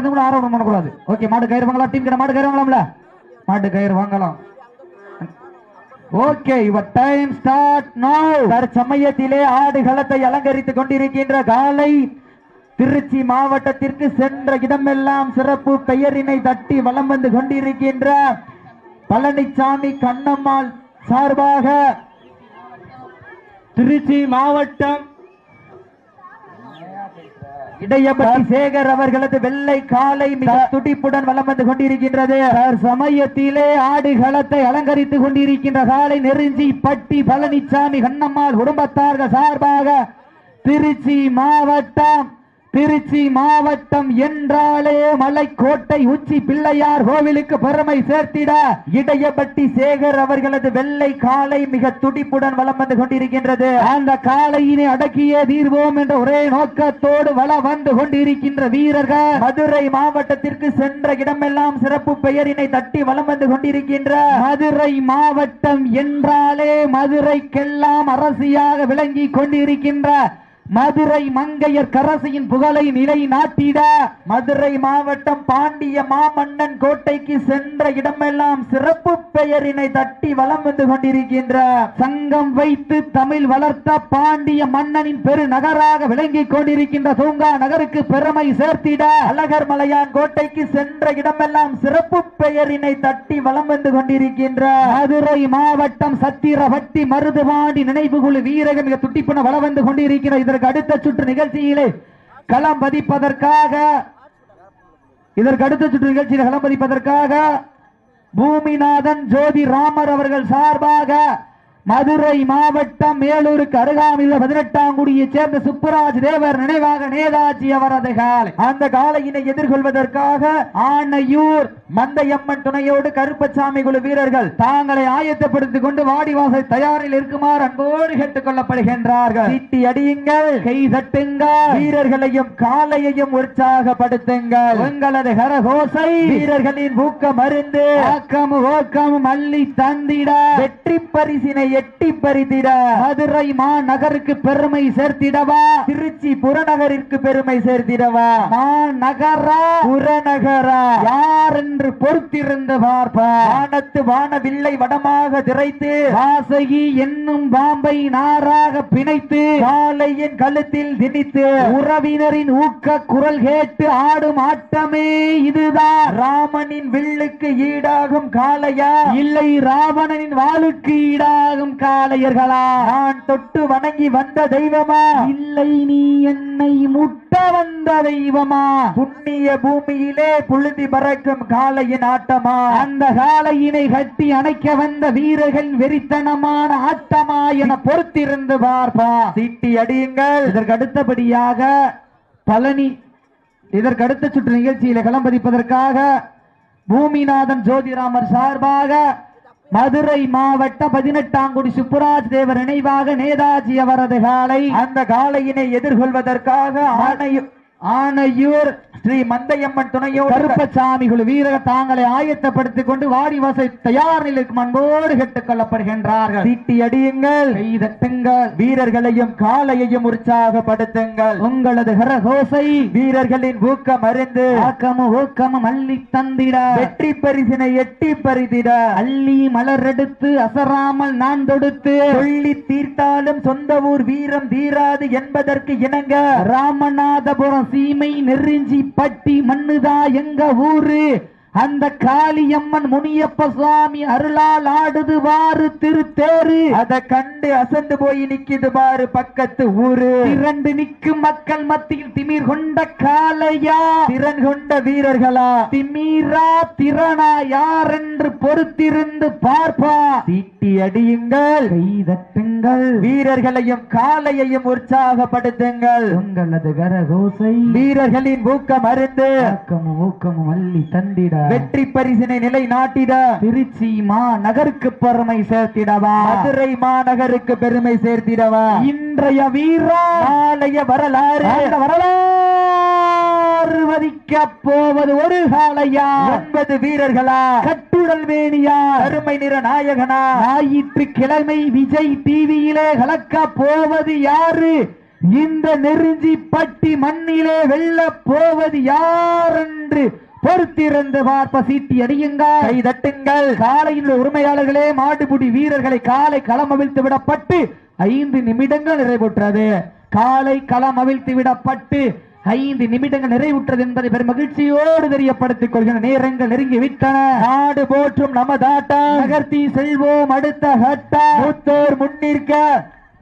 அது கூட ஆரோபணம் பண்ணக்கூடாது. ஓகே மாடு கயிறு வாங்கலாம் டீம் கிட்ட மாடு கயிறு வாங்கலாம்ல? மாட்டு கயிறு வாங்கலாம். ஓகே யுவர் டைம் ஸ்டார்ட் நவ தற்சமயத்திலே ஆடுகளத்தை அலங்கரித்துக் கொண்டிருக்கின்ற காலை திருச்சி மாவட்டத்திற்கு சென்ற இடமெல்லாம் சிறப்பு பெயரினை தட்டி வலம் வந்து கொண்டிருக்கின்ற பழனிசாமி கண்ணம்மாள் சார்பாக திருச்சி மாவட்டம் இடையபட்டி சேகர் அவர்களது வெள்ளை காலை மிக துடிப்புடன் வலம் வந்து கொண்டிருக்கின்றது. சமயத்திலே ஆடுகளத்தை அலங்கரித்துக் கொண்டிருக்கின்ற காலை நெருஞ்சி பட்டி பழனிசாமி கண்ணம்மாள் குடும்பத்தார்கள் சார்பாக திருச்சி மாவட்டம் திருச்சி மாவட்டம் என்றாலே மலைக்கோட்டை உச்சி பிள்ளையார் கோவிலுக்கு பெருமை சேர்த்திட இடையபட்டி சேகர் அவர்களது வெள்ளை காலை மிக துடிப்புடன் வலம் வந்து கொண்டிருக்கின்றது. அந்த காலையினை அடக்கியே தீர்வோம் என்ற ஒரே நோக்கத்தோடு வள வந்து கொண்டிருக்கின்ற வீரர்கள் மதுரை மாவட்டத்திற்கு சென்ற இடமெல்லாம் சிறப்பு பெயரினை தட்டி வலம் வந்து கொண்டிருக்கின்ற மதுரை மாவட்டம் என்றாலே மதுரைக்கெல்லாம் அரசியாக விளங்கி கொண்டிருக்கின்ற மதுரை மங்கையர் கரசியின் புகழை நிலை நாட்டிட. மதுரை மாவட்டம் பாண்டிய மாமன்னன் கோட்டைக்கு சென்ற இடமெல்லாம் சிறப்பு பெயரினை தட்டி வலம் வந்து கொண்டிருக்கின்ற. சங்கம் வைத்து தமிழ் வளர்த்த பாண்டிய மன்னனின் பெரு நகராக விளங்கி கொண்டிருக்கின்ற தூங்கா நகருக்கு பெருமை சேர்த்திட. அழகர் மலையான் கோட்டைக்கு சென்ற இடமெல்லாம் சிறப்பு பெயரினை தட்டி வலம் வந்து கொண்டிருக்கின்ற. மதுரை மாவட்டம் சத்திரவட்டி மருதுபாண்டி நினைவுகுழு வீரக மிக துட்டிப்புன வளம் வந்து கொண்டிருக்கிற இதற்கு அடுத்த சுற்று நிகழ்ச்சியிலே களம் பதிப்பதற்காக இதற்கு அடுத்த சுற்று நிகழ்ச்சியில் களம் பதிப்பதற்காக பூமிநாதன் ஜோதி ராமர் அவர்கள் சார்பாக மதுரை மாவட்டம் மேலூருக்கு அருகாமையில் பதினெட்டாங்குடியை சேர்ந்த சுப்புராஜ் தேவர் நினைவாக நேதாஜி அவரது காலை. அந்த காலையினை எதிர்கொள்வதற்காக ஆனையூர் மந்தையம்மன் துணையோடு கருப்பசாமி குழு வீரர்கள் தாங்களை ஆயத்தப்படுத்திக் கொண்டு வாடிவாசல் தயாரில் இருக்குமாறு அன்போடு கேட்டுக் கொள்ளப்படுகின்றார்கள். அடியுங்கள் கை தட்டுங்கள் வீரர்களையும் காலையையும் உற்சாகப்படுத்துங்கள். உங்களது கரகோசை வீரர்களின் ஊக்க மருந்து. ஆக்கம் ஓக்கம் மல்லி தந்திட. வெற்றி பரிசினை எட்டி பறித்திட. மதுரை மாநகருக்கு பெருமை சேர்த்திடவா? திருச்சி புறநகரிற்கு பெருமை சேர்த்திடவா? மாநகரா? புறநகரா? யார் என்று பொறுத்திருந்து பார்ப்பா? வானத்து வானவில்லை வடமாக திரைத்து வாசகி என்னும் பாம்பை நாராக பிணைத்து காலையின் கழுத்தில் திணித்து உறவினரின் ஊக்க குரல் கேட்டு ஆடும் ஆட்டமே இதுதான் ராமனின் வில்லுக்கு ஈடாகும் காளையா? இல்லை ராவணனின் வாளுக்கு ஈடாகும் காளையர்களா நான் தொட்டு வணங்கி வந்த தெய்வமா? இல்லை நீ என்னை முட்ட வந்த தெய்வமா? புண்ணிய பூமியிலே புழுதி பறக்கும் காளையின் ஆட்டமா? அந்த காளையினை கட்டி அணைக்க வந்த வீரர்கள் வெறித்தனமான ஆட்டமா என பொறுத்திருந்து பார்ப்பா. சீட்டி அடியுங்கள். இதற்கு அடுத்தபடியாக பழனி இதற்கு அடுத்த சுற்று நிகழ்ச்சியில களம்பதிப்பதற்காக பூமிநாதன் ஜோதிராமர் சார்பாக மதுரை மாவட்ட பதினெட்டாங்குடி சுப்புராஜ் தேவர் நினைவாக நேதாஜி அவரது காலை அந்த காலையினை எதிர்கொள்வதற்காக ஆணையூர் ஸ்ரீ மந்தையம்மன் துணையோடு கருப்பசாமி குழு வீரர் தாங்களை ஆயத்தப்படுத்திக் கொண்டு வாடிவாசை தயார் நிலைக்கும் அன்போடு கேட்டுக் கொள்ளப்படுகின்றார்கள். சீட்டி அடியுங்கள். தட்டுங்கள். வீரர்களையும் காலையையும் உற்சாகப்படுத்துங்கள். உங்களது கரகோசை வீரர்களின் ஊக்கம் அறிந்து ஆக்கமும் ஊக்கமும் அள்ளி தந்திட. வெற்றி பரிசினை எட்டி பறித்திட அள்ளி மலர் எடுத்து அசராமல் நான் தொடுத்து. சொல்லி தீர்த்தாலும் சொந்த ஊர் வீரம் தீராது என்பதற்கு இணங்க. ராமநாதபுரம் சீமை நெருஞ்சி பட்டி மண்ணுதா எங்க ஊரு? அந்த காளியம்மன் முனியப்ப சுவாமி அருளால் ஆடுது வாரு திருத்தேரு அத கண்டு அசந்து போய் நிக்குது பாரு பக்கத்து ஊரு. திரண்டு நிக்கும் மக்கள் மத்தியில் திமிர் கொண்ட காளையா? திறன் கொண்ட வீரர்களா? திமீரா திறனா யார் என்று பொறுத்திருந்து பார்ப்பா. தீட்டி அடியுங்கள் கைதட்டுங்கள் வீரர்களையும் காளையையும் உற்சாகப்படுத்துங்கள். உங்களது கரகோசை. வீரர்களின் ஊக்கம் அருந்து ஊக்கமும் ஊக்கமும் அள்ளி தந்திட வெற்றி பரிசினை நிலை நாட்டிட திருச்சி மா நகருக்கு பெருமை சேர்த்திடவா? மதுரை மாநகருக்கு பெருமை சேர்த்திடவா? இன்றைய வீரா நாளைய வரலாறு. வரலாறு மதிக்க போவது ஒரு காளையா? ஒன்பது வீரர்களா? கட்டுடல் வேணியா அருமை நிற நாயகனா? ஞாயிற்று கிழமை விஜய் டிவியிலே கலக்க போவது யாரு? இந்த நெருஞ்சி பட்டி மண்ணிலே வெல்ல போவது யார் என்று பொறுத்திருந்து பார்ப்ப சீட்டி அடியுங்கள் கை தட்டுங்கள். காலையின் உரிமையாளர்களே மாடுபிடி வீரர்களை காலை களம் அவிழ்த்து விடப்பட்டு ஐந்து நிமிடங்கள் நிறைவுற்றது. காலை களம் அவிழ்த்து விடப்பட்டு ஐந்து நிமிடங்கள் நிறைவுற்றது என்பதை பெரும் மகிழ்ச்சியோடு தெரியப்படுத்திக் கொள்கிற நேரங்கள் நெருங்கி விட்டன. நாடு போற்றும் நமதாட்டம். நகர்த்தி செல்வோம் அடுத்த மூத்தோர் முன்னிற்க.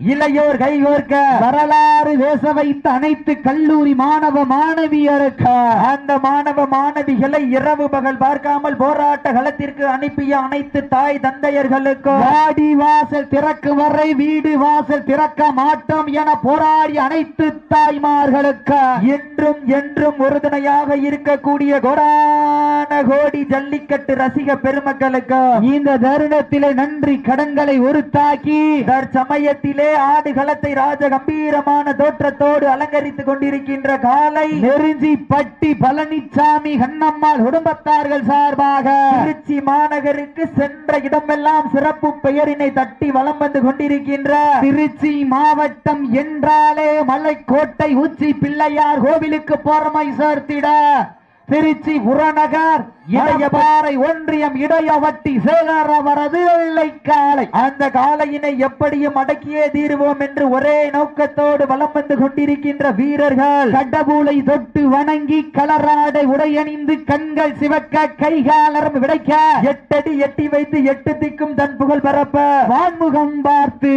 இளையோர் கைகோர்க்க வரலாறு பேச வைத்த அனைத்து கல்லூரி மாணவ மாணவியருக்கு அந்த மாணவ மாணவிகளை இரவு பகல் பார்க்காமல் போராட்ட களத்திற்கு அனுப்பிய அனைத்து தாய் தந்தையர்களுக்கும் வாடி வாசல் திறக்கும் வரை வீடு வாசல் திறக்க மாட்டோம் என போராடிய அனைத்து தாய்மார்களுக்கு என்றும் என்றும் உறுதுணையாக இருக்கக்கூடிய கோடான கோடி ஜல்லிக்கட்டு ரசிக பெருமக்களுக்கு இந்த தருணத்திலே நன்றி கடன்களை உருத்தாக்கி தற்சமயத்திலே ஆடு களத்தை ராஜ கம்பீரமான தோற்றத்தோடு அலங்கரித்துக் கொண்டிருக்கின்ற காலை நெருஞ்சி பட்டி பழனிசாமி கண்ணம்மாள் குடும்பத்தார்கள் சார்பாக திருச்சி மாநகருக்கு சென்ற இடமெல்லாம் சிறப்பு பெயரினை தட்டி வலம் வந்து கொண்டிருக்கின்ற திருச்சி மாவட்டம் என்றாலே மலைக்கோட்டை உச்சி பிள்ளையார் கோவிலுக்கு போறமை சேர்த்திட திருச்சி புறநகர் இடையபாறை ஒன்றியம் இடையவட்டி சேகரவரது வெள்ளை காலை அந்த காலையினை எப்படியும் அடக்கியே தீருவோம் என்று ஒரே நோக்கத்தோடு வலம் வந்து கொண்டிருக்கின்ற வீரர்கள் கடபூலை தொட்டு வணங்கி கலராடை உடையணிந்து கண்கள் சிவக்க கைகாலரம் விடைக்க எட்டடி எட்டி வைத்து எட்டு திக்கும் தன் புகழ் பரப்ப வான்முகம் பார்த்து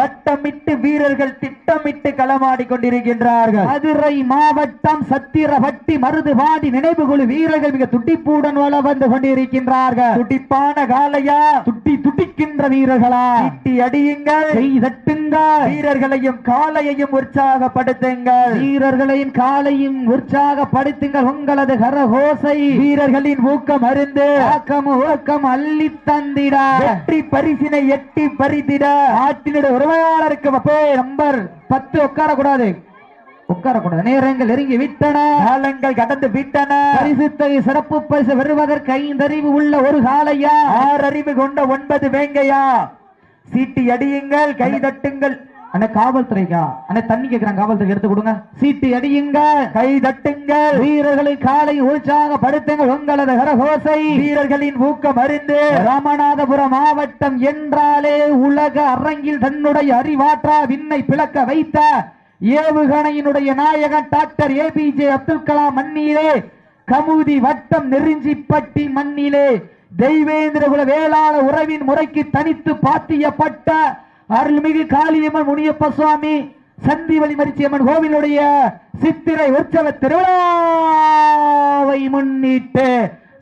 வட்டமிட்டு வீரர்கள் திட்டமிட்டு களமாடி கொண்டிருக்கின்றார்கள். மதுரை மாவட்டம் சத்திரவட்டி மருதுபாடி நினைவுகுழு வீரர்கள் மிக துட்டிப்புடன் வள வந்து கொண்டிருக்கின்றார்கள். துடிப்பான காலையா துட்டி துடிக்கின்ற வீரர்களா? திட்டி அடியுங்கள். தட்டுங்கள். வீரர்களையும் காலையையும் உற்சாகப்படுத்துங்கள். வீரர்களையும் காலையும் உற்சாகப்படுத்துங்கள். உங்களது கரகோசை. வீரர்களின் ஊக்கம் அருந்து. ஆக்கம் ஊக்கம் அள்ளி தந்திட. வெற்றி பரிசினை எட்டி பறித்திட. ஆற்றினுடைய உரிமையாளருக்கு அப்பே நம்பர் பத்து உட்காரக்கூடாது. உட்காரக்கூடாது. நேரங்கள் நெருங்கி விட்டன. காலங்கள் கடந்து விட்டன. பரிசு தொகை சிறப்பு பரிசு பெறுவதற்கு ஐந்தறிவு உள்ள ஒரு காலையா ஆறு அறிவு கொண்ட ஒன்பது வேங்கையா? சீட்டி அடியுங்கள் கை தட்டுங்கள். அண்ணா காவல்துறைக்கா? அண்ணா தண்ணி கேக்குறாங்க காவல்துறை எடுத்து கொடுங்க. சீட்டி அடியுங்கள் கை தட்டுங்கள். வீரர்களை காலை உற்சாகப்படுத்துங்கள் உங்களது கரகோசை. வீரர்களின் ஊக்கம் அறிந்து. ராமநாதபுரம் மாவட்டம் என்றாலே உலக அரங்கில் தன்னுடைய அறிவாற்றா விண்ணை பிளக்க வைத்த ஏவுகணையினுடைய நாயகன் டாக்டர் ஏபிஜே அப்துல் கலாம் மண்ணிலே கமுதி வட்டம் நெருஞ்சிப்பட்டி மண்ணிலே தெய்வேந்திர குல வேளாள உறவின் முறைக்கு தனித்து பாத்தியப்பட்ட அருள்மிகு காளியம்மன் முனியப்ப சுவாமி சந்திவழி மரிச்சியம்மன் கோவிலுடைய சித்திரை உற்சவ திருவிழாவை முன்னிட்டு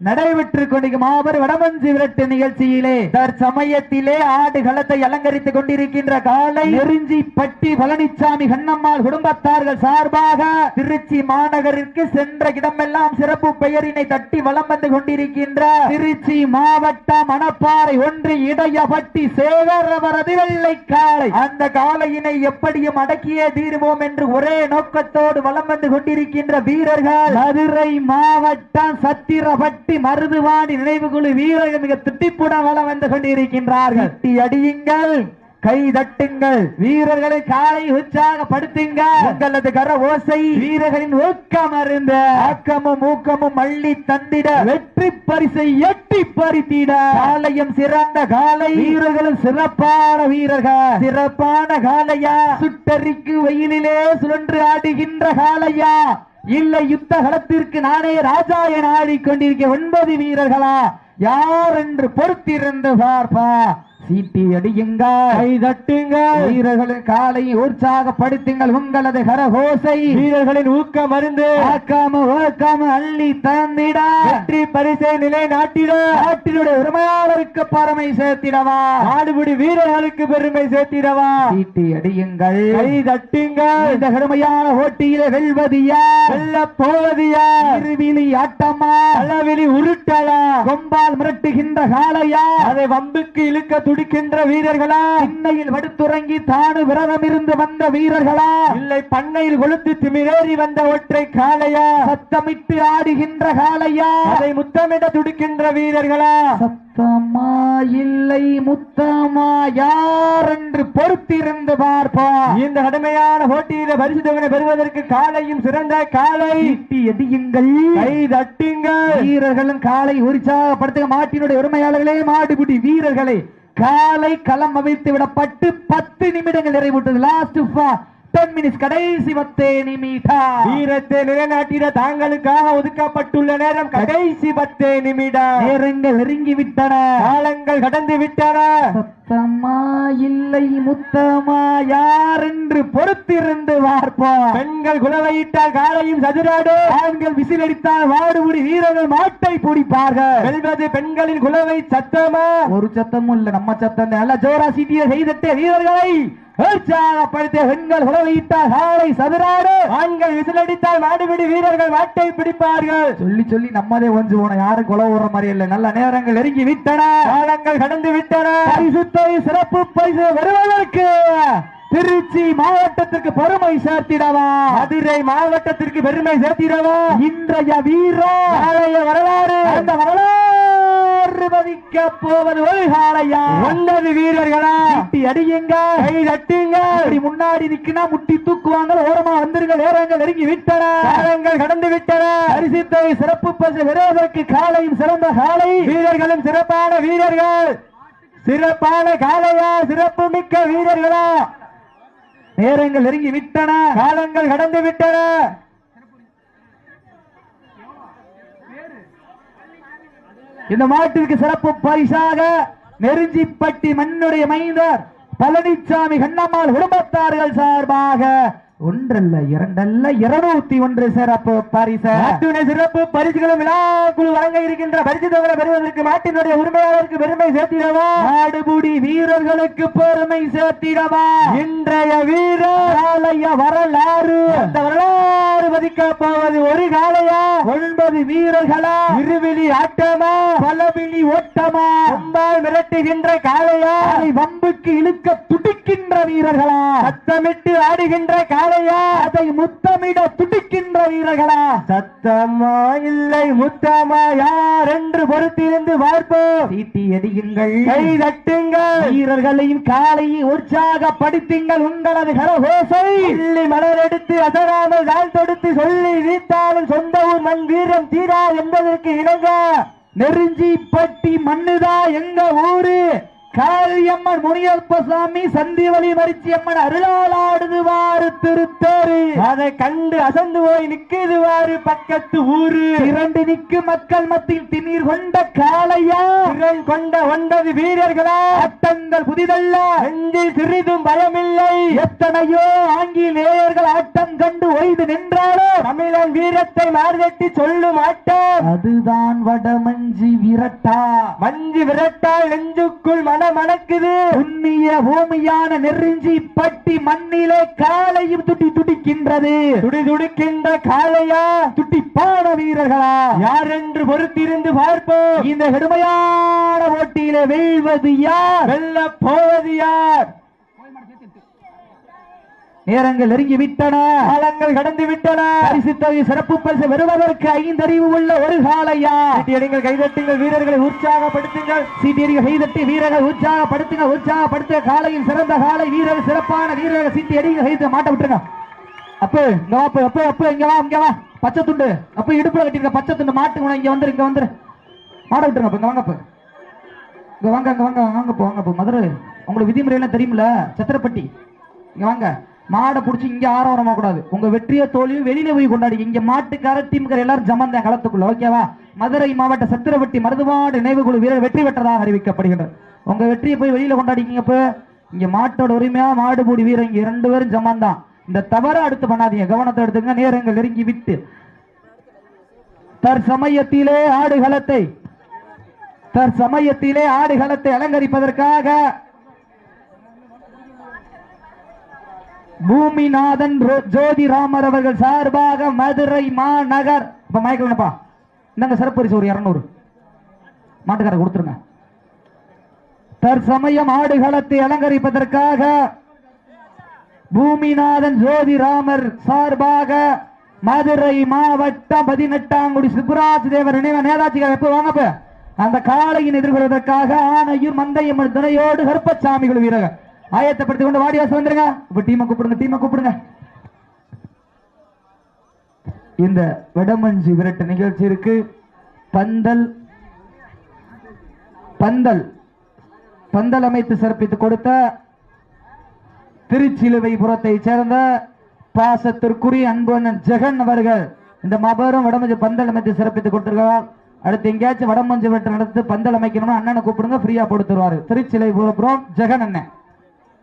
நடைபெற்றுக் கொண்டிருக்கும் மாபெரும் வடமஞ்சி விரட்டு நிகழ்ச்சியிலே தற்சமயத்திலே ஆடு களத்தை அலங்கரித்துக் கொண்டிருக்கின்ற காலை நெருஞ்சி பட்டி பழனிசாமி கண்ணம்மாள் குடும்பத்தார்கள் சார்பாக திருச்சி மாநகரிற்கு சென்ற இடமெல்லாம் சிறப்பு பெயரினை தட்டி வலம் வந்து கொண்டிருக்கின்ற திருச்சி மாவட்டம் மணப்பாறை ஒன்று இடையபட்டி சேகரவரது வெள்ளை காலை அந்த காலையினை எப்படியும் அடக்கியே தீருவோம் என்று ஒரே நோக்கத்தோடு வலம் வந்து கொண்டிருக்கின்ற வீரர்கள் மதுரை மாவட்டம் சத்திரபட்டி மருதுவாணி நினைவுகுழு வீரர்கள் மிக துட்டிப்புடன் வலம் வந்து கொண்டிருக்கின்றார்கள். அடியுங்கள். கை தட்டுங்கள். வீரர்களை காலை உற்சாகப்படுத்துங்க உங்களது கர ஓசை. வீரர்களின் ஊக்கம் அருந்த. ஆக்கமும் ஊக்கமும் அள்ளி தந்திட. வெற்றி பரிசை எட்டி பறித்திட. காலையும் சிறந்த காலை. வீரர்களும் சிறப்பான வீரர்கள். சிறப்பான காலையா. சுட்டரிக்கு வெயிலிலே சுழன்று ஆடுகின்ற காலையா. இல்லை யுத்த களத்திற்கு நானே ராஜா என ஆடிக்கொண்டிருக்க ஒன்பது வீரர்களா? யார் என்று பொறுத்திருந்து பார்ப்பா. சீட்டி அடியுங்கள். கை தட்டுங்கள் வீரர்களின் காலை உற்சாகப்படுத்துங்கள். உங்களது கரகோசை. வீரர்களின் ஊக்கம் அருந்து ஆக்காம ஓக்காம அள்ளி தந்திட. வெற்றி பரிசை நிலை நாட்டிட நாட்டினுடைய உரிமையாளருக்கு பரமை சேர்த்திடவா. நாடுபிடி வீரர்களுக்கு பெருமை சேர்த்திடவா. சீட்டி அடியுங்கள். கை தட்டுங்கள் இந்த கடுமையான போட்டியில வெல்வது யார் வெல்ல போவது யார் இருவிழி ஆட்டமா? அளவிலி உருட்டலா? கொம்பால் மிரட்டுகின்ற காளையா? அதை வம்புக்கு இழுக்க துடிக்கின்ற வீரர்களா? திண்ணையில் வடுத்துறங்கி தானு விரதம் இருந்து வந்த வீரர்களா? இல்லை பண்ணையில் கொளுத்து திமிரேறி வந்த ஒற்றை காளையா? சத்தமிட்டு ஆடுகின்ற காளையா? அதை முத்தமிட துடிக்கின்ற வீரர்களா? சத்தமா இல்லை முத்தமா யார் என்று பொறுத்திருந்து பார்ப்போம். இந்த கடுமையான போட்டியில பரிசு தொகை பெறுவதற்கு காலையும் சிறந்த காலை ஈட்டி எடியுங்கள் கை தட்டுங்கள். வீரர்களும் காலை உற்சாகப்படுத்துக. மாட்டினுடைய உரிமையாளர்களே மாடுபிடி வீரர்களே. காலை களம் அமைத்து விடப்பட்டு பத்து நிமிடங்கள் நிறைவுற்றது. லாஸ்ட் டென் மினிட்ஸ் கடைசி பத்தே நிமிடம். வீரத்தை நிலைநாட்டிட தாங்களுக்காக ஒதுக்கப்பட்டுள்ள நேரம் கடைசி பத்தே நிமிடம். நேரங்கள் நெருங்கி விட்டன காலங்கள் கடந்து விட்டன. சத்தமா இல்லை முத்தமா யார் என்று பொறுத்திருந்து பார்ப்போம். பெண்கள் குலவையிட்டால் காலையும் சதுராடு. ஆண்கள் விசிலடித்தால் வாடுபுடி வீரர்கள் மாட்டை பிடிப்பார்கள். வெல்வது பெண்களின் குலவை சத்தமா? ஒரு சத்தமும் இல்ல நம்ம சத்தம் ஜோரா சீட்டிய செய்தட்ட வீரர்களை உற்சாகப்படுத்திய பெண்கள் உழவையிட்டால் காலை சதுராடு. ஆண்கள் விசிலடித்தால் மாடுபிடி வீரர்கள் மாட்டை பிடிப்பார்கள். சொல்லி சொல்லி நம்மதே ஒன்று போன யாரும் குல விடுற மாதிரி இல்லை. நல்ல நேரங்கள் நெருங்கி விட்டன. காலங்கள் கடந்து விட்டன. பரிசுத்தை சிறப்பு பரிசு வருவதற்கு திருச்சி மாவட்டத்திற்கு பெருமை சேர்த்திடவா? மதுரை மாவட்டத்திற்கு பெருமை சேர்த்திடவா? இன்றைய வீரா நாளைய வரலாறு அந்த வரலாறு. மதிக்க போவது ஒரு காலையா ஒன்பது வீரர்களா. சீட்டி அடியுங்க. கை தட்டுங்க. முன்னாடி நிக்கினா முட்டி தூக்குவாங்க ஓரமா வந்துருங்க நேரங்கள் நெருங்கி விட்டன. காலங்கள் கடந்து விட்டன. பரிசுத்தை சிறப்பு பரிசு பெறுவதற்கு காலையும் சிறந்த காலை வீரர்களும் சிறப்பான வீரர்கள். சிறப்பான காலையா சிறப்பு மிக்க வீரர்களா. நேரங்கள் நெருங்கி விட்டன. காலங்கள் கடந்து விட்டன. இந்த மாட்டிற்கு சிறப்பு பரிசாக நெருஞ்சிப்பட்டி மண்ணுடைய மைந்தர் பழனிசாமி கண்ணம்மாள் குடும்பத்தார்கள் சார்பாக ஒன்றல்ல இரண்டல்ல இருநூத்தி ஒன்று சிறப்பு பரிசு. நாட்டுடைய சிறப்பு பரிசுகளும் விழா குழு வழங்க இருக்கின்ற பரிசு தொகை பெறுவதற்கு நாட்டினுடைய உரிமையாளருக்கு பெருமை சேர்த்திடவா? நாடுபுடி வீரர்களுக்கு பெருமை சேர்த்திடவா? இன்றைய வீரர். காலைய வரலாறு. அந்த வரலாறு மதிக்க போவது ஒரு காலையா ஒன்பது வீரர்களா? இருவிழி ஆட்டமா? பலவிழி ஓட்டமா? கொம்பால் மிரட்டுகின்ற அதை வம்புக்கு இழுக்க துடிக்கின்ற வீரர்களா? சத்தமிட்டு ஆடுகின்ற காளையா அதை முத்தமிட துடிக்கின்ற வீரர்களா. சத்தமா இல்லை முத்தமா யார் என்று பொறுத்திருந்து பார்ப்போம் சீட்டி எடியுங்கள் கை தட்டுங்கள். வீரர்களையும் காலையை உற்சாகப்படுத்துங்கள் உங்களது கரகோசை. சொல்லி மலர் எடுத்து அசராமல் நாள் தொடுத்து சொல்லி வீத்தாலும் சொந்த ஊர் மண் வீரம் தீரா என்பதற்கு இணங்க. நெருஞ்சி பட்டி மண்ணுதா எங்க ஊரு? காளியம்மன் முனியப்பசாமி சந்திவலி மரிச்சியம்மன் அருளாளாடுதுவாறு திருத்தேரு. அதை கண்டு அசந்து போய் நிக்குதுவாறு பக்கத்து ஊரு. இரண்டு நிக்கு மக்கள் மத்தியில் திமிர் கொண்ட காளையா? திறன் கொண்ட ஒன்பது வீரர்களா? அத்தங்கள் புதிதல்ல. நெஞ்சில் சிறிதும் பயமில்லை. எத்தனையோ ஆங்கிலேயர்கள் ஆட்டம் கண்டு ஒய்து நின்றாலும் தமிழன் வீரத்தை மார்கட்டி சொல்லும் ஆட்டம். அதுதான் வடமஞ்சி விரட்டா. மஞ்சு விரட்டால் நெஞ்சுக்குள் மன மணக்குது. புண்ணிய பூமியான நெருஞ்சி பட்டி மண்ணிலே காலையும் துடி துடிக்கின்றது. துடி துடிக்கின்ற காளையா? துடிப்பான வீரர்களா? யார் என்று பொறுத்திருந்து பார்ப்போம். இந்த கடுமையான போட்டியிலே வெல்வது யார்? வெல்ல போவது யார்? நேரங்கள் நெருங்கி விட்டன காலங்கள் கடந்து விட்டன பரிசு தொகை சிறப்பு பரிசு பெறுவதற்கு ஐந்தறிவு உள்ள ஒரு காலையா சீட்டியடிங்கள் கைதட்டுங்கள் வீரர்களை உற்சாகப்படுத்துங்கள். சீட்டியடிகள் கைதட்டி வீரர்கள் உற்சாகப்படுத்துங்க உற்சாகப்படுத்துங்க. காலையில் சிறந்த காலை வீரர்கள் சிறப்பான வீரர்கள் சீட்டி அடிங்க கைது மாட்ட விட்டுருங்க. அப்ப இங்க வா அப்ப அப்ப இங்க வா இங்க வா. பச்சை துண்டு. அப்ப இடுப்புல கட்டிருக்க பச்சை துண்டு. மாட்டுங்க இங்க வந்துரு இங்க வந்துரு. மாட விட்டுருங்க அப்ப இங்க வாங்க இங்க வாங்க இங்க வாங்க வாங்க போ வாங்க போ மதுரை உங்களுக்கு விதிமுறை எல்லாம் தெரியுமில்ல சத்திரப்பட்டி. இங்க வாங்க. மாடை பிடிச்சி இங்க ஆரவாரமா கூடாது. உங்க வெற்றியோ தோழியும் வெளியில போய் கொண்டாடி. இங்க மாட்டுக்கார டீம்கார எல்லாரும் ஜமந்த களத்துக்குள்ள ஓகேவா மதுரை மாவட்ட சத்திரப்பட்டி மருதுமாடு நினைவு குழு வீரர் வெற்றி பெற்றதாக அறிவிக்கப்படுகின்றது. உங்க வெற்றியை போய் வெளியில கொண்டாடிக்கிங்க இப்ப. இங்க மாட்டோட உரிமையா மாடு பூடி வீரர் இங்க ரெண்டு பேரும் ஜமந்தான் இந்த தவறை அடுத்து பண்ணாதீங்க. கவனத்தை எடுத்துங்க. நேரங்கள் நெருங்கி விட்டு. தற்சமயத்திலே ஆடுகளத்தை தற்சமயத்திலே ஆடுகளத்தை அலங்கரிப்பதற்காக பூமிநாதன் ஜோதி ஜோதிராமர் அவர்கள் சார்பாக மதுரை மாநகர். இப்ப மயக்கலப்பா இந்தாங்க சிறப்பு ஒரு இருநூறு. மாட்டுக்கார கொடுத்துருங்க. தற்சமயம் ஆடுகளத்தை அலங்கரிப்பதற்காக பூமிநாதன் ஜோதி ராமர் சார்பாக மதுரை மாவட்டம் பதினெட்டாங்குடி சுப்புராஜ் தேவர் நினைவு நேதாஜிகள் எப்ப வாங்கப்ப அந்த காளையின் எதிர்கொள்வதற்காக ஆனையூர் மந்தையம்மன் துணையோடு கருப்பசாமிகள் வீரர்கள். ஆயத்தப்படுத்திக் கொண்டு வாடிவாசம் வந்துருங்க. இப்ப டீமை கூப்பிடுங்க டீமை கூப்பிடுங்க. இந்த விடமஞ்சி விரட்டு நிகழ்ச்சி இருக்கு. பந்தல் பந்தல் பந்தல் அமைத்து சிறப்பித்துக் கொடுத்த திருச்சிலுவை புறத்தைச் சேர்ந்த பாசத்திற்குரிய அன்புண்ணன் ஜெகன் அவர்கள். இந்த மாபெரும் வடமஞ்சு பந்தல் அமைத்து சிறப்பித்துக் கொடுத்திருக்கிறார். அடுத்து எங்கேயாச்சும் வடமஞ்சு விரட்டு நடத்து பந்தல் அமைக்கணும்னா அண்ணனை கூப்பிடுங்க ஃப்ரீயா கொடுத்துருவாரு திருச்சிலை புறப்புறம் ஜெகன் அண்ணன்.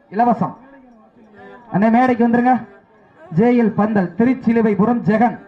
இலவசம். அண்ணன் மேடைக்கு வந்துருங்க. ஜேஎல் பந்தல் திருச்சிலுவை புறம் ஜெகன்.